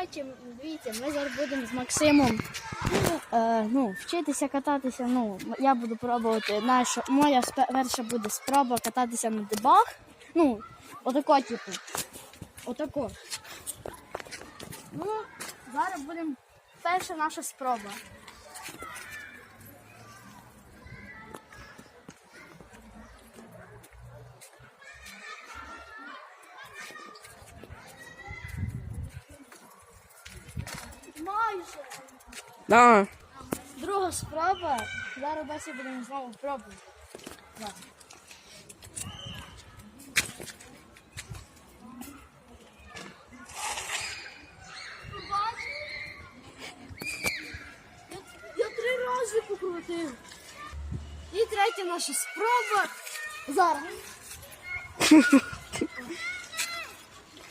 коротше, дивіться, ми зараз будемо з Максимом е, ну, вчитися кататися. Ну, я буду пробувати. Наша, моя перша буде спроба кататися на дебах. Ну, отако, типу. Отако. Ну, зараз будемо перша наша спроба. Да. Друга спроба. Зараз Бесі будемо знову пробувати. Я три рази покрутив. І третя наша спроба. Зараз.